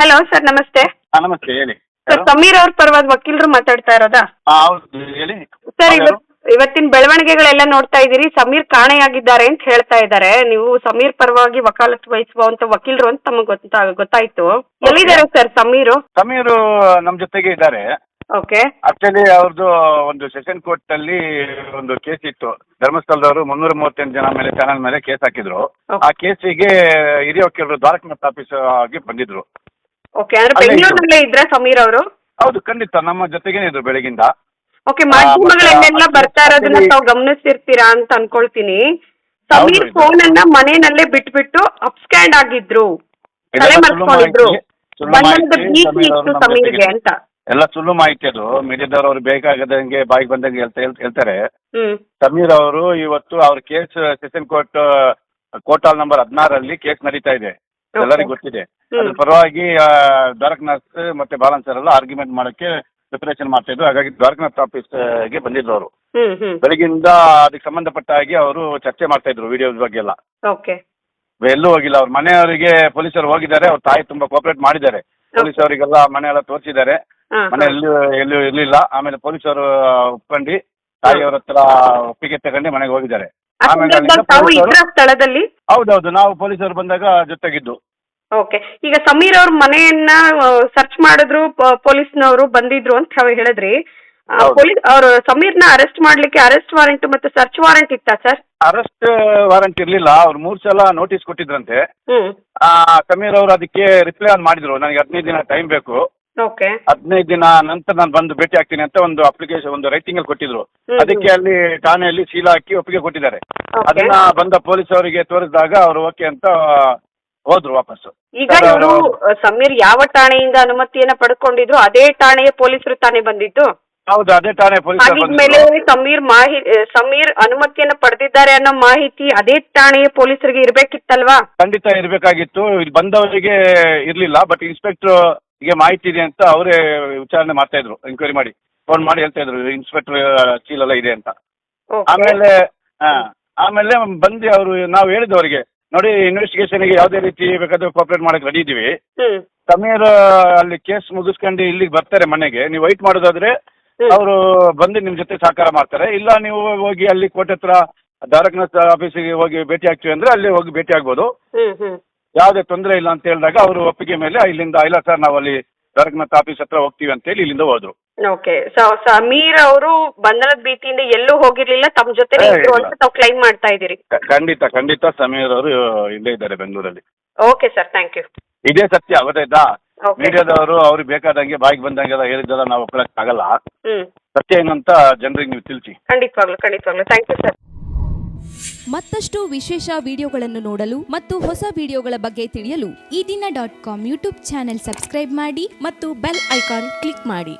Hello sir ನಮಸ್ತೆ. ಹಾ ನಮಸ್ತೆ ಹೇಳಿ. ಸರ್ ಸಮೀರ್ ಅವ್ರ ಪರವಾಗಿ ವಕೀಲರು ಮಾತಾಡ್ತಾ ಇರೋದಾ? ಹಾ ಹೌದು ಹೇಳಿ. ಸರ್ ಯಾರು? ಇವತ್ ಇವತ್ತಿನ ಬೆಳವಣಿಗೆಗಳೆಲ್ಲ ನೋಡ್ತಾ ಇದ್ದೀರಿ. ಸಮೀರ್ ಕಾಣೆಯಾಗಿದ್ದಾರೆ ಅಂತ ಹೇಳ್ತಾ ಇದ್ದಾರೆ. ನೀವು ಸಮೀರ್ ಪರವಾಗಿ ವಕಾಲತ್ ವಹಿಸುವಂತ ವಕೀಲರು ಅಂತ ತಮಗೆ ಗೊತ್ತಾ ಗೊತ್ತಾಯ್ತು. ಎಲ್ಲಿದ್ದಾರೆ ಸರ್ ಸಮೀರ್? ಸಮೀರು ನಮ್ಮ ಜೊತೆಗೆ ಇದ್ದಾರೆ. ಓಕೆ ಆಕ್ಚುಲಿ ಅವ್ರದ್ದು ಒಂದು ಸೆಷನ್ ಕೋರ್ಟ್ ಅಲ್ಲಿ ಒಂದು ಕೇಸ್ ಇತ್ತು. ಧರ್ಮಸ್ಥಳದವರು ಮುನ್ನೂರ ಮೂವತ್ತೆಂಟು ಜನ ಮೇಲೆ ಚಾನಲ್ ಮೇಲೆ ಕೇಸ್ ಹಾಕಿದ್ರು. Okay. ಆ ಕೇಸಿಗೆ ಹಿರಿಯ ವಕೀಲರು ದ್ವಾರಕನಾಥ್ ಆಫೀಸ್ ಆಗಿ ಬಂದಿದ್ರು. ಓಕೆ ಅಂದ್ರೆ ಅಲ್ಲೇ ಇದ್ರು. ಬೆಂಗಳೂರಿನಲ್ಲೇ ಇದ್ರ ಸಮೀರ್ ಅವರು? ಹೌದು ಖಂಡಿತ ನಮ್ಮ ಜೊತೆಗೇನೆ ಇದ್ರು ಬೆಳಗಿಂದ. ಓಕೆ ಆ, ಮಾಧ್ಯಮಗಳಲ್ಲೆಲ್ಲ ಮತ್ತೆ ಬರ್ತಾ ಇರೋದನ್ನ actually- ತಾವು ಗಮನಿಸ್ತಿರ್ತೀರಾ ಅಂತ ಅನ್ಕೊಳ್ತೀನಿ. ಸಮೀರ್ ಹೌದು. ಫೋನ್ ಅನ್ನ ಮನೆಯಲ್ಲೇ ಬಿಟ್ಬಿಟ್ಟು ಅಪ್ಸ್ಕ್ಯಾಂಡ್ ಆಗಿದ್ರು. ಇದೆಲ್ಲ ತಲೆ ಸುಳ್ಳು ಮರ್ಸ್ಕೊಂಡಿದ್ರು ಮಾಹಿತಿ, ಸುಳ್ಳು ಬಂಧನದ ಮಾಹಿತಿ, ಭೀತಿ ಸಮೀರ್ ಅವರು ಇತ್ತು ನಮ್ಮ ಸಮೀರ್ಗೆ ಜೊತೆಗೆ- ಅಂತ. ಎಲ್ಲ ಸುಳ್ಳು ಮಾಹಿತಿ ಅದು. ಮೀಡಿಯಾದವ್ರು ಅವ್ರು ಬೇಕಾಗದಂಗೆ ಬಾಯಿಗೆ ಬಂದಂಗೆ ಹೇಳ್ತಾ ಹೇಳ್- ಹೇಳ್ತಾರೆ. ಹ್ಮ್. ಸಮೀರ್ ಅವರು ಇವತ್ತು ಅವ್ರ case session court court hall number ಹದಿನಾರಲ್ಲಿ case ನಡೀತಾ ಇದೆ. ಎಲ್ಲರಿಗೂ ಗೊತ್ತಿದೆ. ಅದ್ರ ಪರವಾಗಿ ದ್ವಾರಕನಾಥ್ ಮತ್ತೆ ಬಾಲನ್ ಸರ್ ಎಲ್ಲ ಆರ್ಗ್ಯುಮೆಂಟ್ ಮಾಡಕ್ಕೆ ಪ್ರಿಪರೇಷನ್ ಮಾಡ್ತಾ ಇದ್ರು. ಹಾಗಾಗಿ ದ್ವಾರಕನಾಥ್ ಆಫೀಸ್ಗೆ ಬಂದಿದ್ರು ಅವರು. ಬೆಳಗಿಂದ ಅದಕ್ಕೆ ಸಂಬಂಧಪಟ್ಟ ಹಾಗೆ ಅವರು ಚರ್ಚೆ ಮಾಡ್ತಾ ಇದ್ರು ವಿಡಿಯೋ ಬಗ್ಗೆ ಎಲ್ಲ ಓಕೆ ಎಲ್ಲೂ ಹೋಗಿಲ್ಲ. ಅವ್ರ ಮನೆಯವರಿಗೆ ಪೊಲೀಸರು ಹೋಗಿದ್ದಾರೆ. ಅವ್ರ ತಾಯಿ ತುಂಬಾ ಕೋಪರೇಟ್ ಮಾಡಿದ್ದಾರೆ. ಪೊಲೀಸ್ ಅವರಿಗೆಲ್ಲ ಮನೆ ಎಲ್ಲ ತೋರಿಸಿದ್ದಾರೆ ಮನೆ ಎಲ್ಲೂ ಎಲ್ಲೂ ಇರ್ಲಿಲ್ಲ. ಆಮೇಲೆ ಪೊಲೀಸರು ಒಪ್ಕೊಂಡು ತಾಯಿಯವ್ರ ಹತ್ರ ಒಪ್ಪಿಗೆ ತಗೊಂಡು ಮನೆಗೆ ಹೋಗಿದ್ದಾರೆ. ಆಮೇಲೆ ಸ್ಥಳದಲ್ಲಿ? ಹೌದೌದು. ನಾವು ಪೊಲೀಸರು ಬಂದಾಗ ಜೊತೆಗಿದ್ದು. ಓಕೆ ಈಗ ಸಮೀರ್ ಅವ್ರ ಮನೆಯನ್ನ ಸರ್ಚ್ ಮಾಡಿದ್ರು ಪೊಲೀಸ್ನವರು ಬಂದಿದ್ರು ಅಂತ ತಾವು ಹೇಳಿದ್ರಿ. ಅವರು ಸಮೀರ್ ಪೊಲೀಸ್ ಅವ್ರು ಸಮೀರ್ನ ಅರೆಸ್ಟ್ ಮಾಡ್ಲಿಕ್ಕೆ ಅರೆಸ್ಟ್ ವಾರೆಂಟ್ ಮತ್ತೆ ಸರ್ಚ್ ವಾರೆಂಟ್ ಇತ್ತಾ ಸರ್ ಅರೆಸ್ಟ್ ವಾರಂಟ್ ಇರ್ಲಿಲ್ಲ. ಅವ್ರು ಮೂರ್ ಸಲ ನೋಟಿಸ್ ಕೊಟ್ಟಿದ್ರಂತೆ. ಸಮೀರ್ ಅವರು ಅದಕ್ಕೆ ರಿಪ್ಲೈ ಆನ್ ಮಾಡಿದ್ರು. ನನಗೆ ಹದಿನೈದು ದಿನ ಟೈಮ್ ಬೇಕು. ಹದಿನೈದು ದಿನ ನಂತರ ನಾನು ಬಂದು ಭೇಟಿ ಆಗ್ತೀನಿ ಅಂತ ಒಂದು ಅಪ್ಲಿಕೇಶನ್ ಒಂದು ರೈಟಿಂಗ್ ಅಲ್ಲಿ ಕೊಟ್ಟಿದ್ರು. ಅದಕ್ಕೆ ಅಲ್ಲಿ ಠಾಣೆಯಲ್ಲಿ ಶೀಲ ಹಾಕಿ ಒಪ್ಪಿಗೆ ಕೊಟ್ಟಿದ್ದಾರೆ. ಅದನ್ನ ಬಂದ ಪೊಲೀಸ್ ಅವರಿಗೆ ತೋರಿಸಿದಾಗ ಅವರು ಓಕೆ ಅಂತ ಹೋದ್ರು ವಾಪಸ್ಸು. ಈಗ ಸರ್, ಇವರು ಅವರು- ಸಮೀರ್ ಯಾವ ಠಾಣೆಯಿಂದ ಅನುಮತಿಯನ್ನ ಪಡ್ಕೊಂಡಿದ್ರು ಅದೇ ಠಾಣೆಯ ಪೊಲೀಸರು ತಾನೇ ಬಂದಿದ್ದು? ಹೌದು ಅದೇ ಠಾಣೆ ಪೊಲೀಸ್ ಸಮೀರ್ ಮಾಹಿ ಸಮೀರ್ ಅನುಮತಿಯನ್ನ ಪಡೆದಿದ್ದಾರೆ ಅನ್ನೋ ಮಾಹಿತಿ ಅದೇ ಠಾಣೆಯ ಪೊಲೀಸರಿಗೆ ಇರ್ಬೇಕಿತ್ತಲ್ವಾ? ಖಂಡಿತ ಇರಬೇಕಾಗಿತ್ತು. ಇಲ್ಲಿ ಬಂದವರಿಗೆ ಇರ್ಲಿಲ್ಲ ಬಟ್ ಇನ್ಸ್ಪೆಕ್ಟರ್ಗೆ ಮಾಹಿತಿ ಇದೆ ಅಂತ ಅವರೇ ವಿಚಾರಣೆ ಮಾಡ್ತಾ ಇದ್ರು. ಎನ್ಕ್ವೈರಿ ಮಾಡಿ. ಫೋನ್ ಮಾಡಿ ಹೇಳ್ತಾ ಇದ್ರು ಇನ್ಸ್ಪೆಕ್ಟರ್ ಚೀಲೆಲ್ಲ ಇದೆ ಅಂತ. Okay. ಆಮೇಲೆ ಹಾ ಆಮೇಲೆ ಬಂದು ಅವರು ನಾವು ಹೇಳಿದ್ದು ಅವರಿಗೆ ನೋಡಿ ಇನ್ವೆಸ್ಟಿಗೇಷನ್ಗೆ ಯಾವುದೇ ರೀತಿ ಬೇಕಾದ್ರೆ ಕೋಪರೇಟ್ ಮಾಡಕ್ಕೆ ರೆಡಿ ಇದ್ದೀವಿ. ಹ್ಮ್. ಸಮೀರ್ ಅಲ್ಲಿ ಕೇಸ್ ಮುಗಿಸ್ಕೊಂಡು ಇಲ್ಲಿಗೆ ಬರ್ತಾರೆ ಮನೆಗೆ. ನೀವು ವೈಟ್ ಮಾಡೋದಾದ್ರೆ ಹ್ಮ್. ಅವರು ಬಂದು ನಿಮ್ಮ ಜೊತೆ ಸಹಕಾರ ಮಾಡ್ತಾರೆ. ಇಲ್ಲ ನೀವು ಹೋಗಿ ಅಲ್ಲಿ ಕೋಟೆ ಹತ್ರ ದಾರಕನಾಥ್ ಆಫೀಸಿಗೆ ಹೋಗಿ ಭೇಟಿ ಆಗ್ತೀವಿ ಅಂದ್ರೆ ಅಲ್ಲಿ ಹೋಗಿ ಭೇಟಿ ಆಗ್ಬೋದು. ಹ್ಮ್ ಹ್ಮ್. ಯಾವುದೇ ತೊಂದರೆ ಇಲ್ಲ ಅಂತ ಹೇಳಿದಾಗ ಅವರು ಒಪ್ಪಿಗೆ ಮೇಲೆ ಇಲ್ಲಿಂದ ಇಲ್ಲ ಸರ್ ನಾವು ಅಲ್ಲಿ ಡೈರೆಕ್ಟ್ ಆಫೀಸ್ ಹತ್ರ ಹೋಗ್ತೀವಿ ಅಂತೇಳಿ ಇಲ್ಲಿಂದ ಹೋದ್ರು. ಓಕೆ ಸಮೀರ್ ಅವರು ಬಂಧನದ ಭೀತಿಯಿಂದ ಎಲ್ಲೂ ಹೋಗಿರ್ಲಿಲ್ಲ ತಮ್ಮ ಜೊತೆ ಏ, ಇದ್ರು ಇಲ್ಲ. ಅಂತ ತಾವು ಕ್ಲೈಮ್ ಮಾಡ್ತಾ ಇದ್ದೀರಿ. ಖಂಡಿತ ಖಂಡಿತ ಸಮೀರ್ ಅವರು ಇಲ್ಲೇ ಇದ್ದಾರೆ ಬೆಂಗಳೂರಲ್ಲಿ. ಓಕೆ ಸರ್ ಥ್ಯಾಂಕ್ ಯು ಇದೇ ಸತ್ಯ ಗೊತ್ತಾಯ್ತಾ ಓಕೆ ಮೀಡಿಯಾದವರು ಅವ್ರಿಗೆ ಬೇಕಾದಂಗೆ ಬಾಯಿಗೆ ಬಂದಂಗೆಲ್ಲ ಹೇಳಿದ್ದೆಲ್ಲ ನಾವು ಒಪ್ಕೊಳಕ್ ಆಗಲ್ಲ. ಹ್ಮ್. ಸತ್ಯ ಏನಂತ ಅಂತ ಜನರಿಗೆ ನೀವು ತಿಳಿಸಿ. ಖಂಡಿತವಾಗ್ಲು ಖಂಡಿತವಾಗ್ಲು. ಥ್ಯಾಂಕ್ ಯು ಸರ್ ಮತ್ತಷ್ಟು ವಿಶೇಷ ವಿಡಿಯೋಗಳನ್ನು ನೋಡಲು ಮತ್ತು ಹೊಸ ವಿಡಿಯೋಗಳ ಬಗ್ಗೆ ತಿಳಿಯಲು Eedina dot com YouTube channel subscribe ಮಾಡಿ ಮತ್ತು ಬೆಲ್ ಐಕಾನ್ ಕ್ಲಿಕ್ ಮಾಡಿ.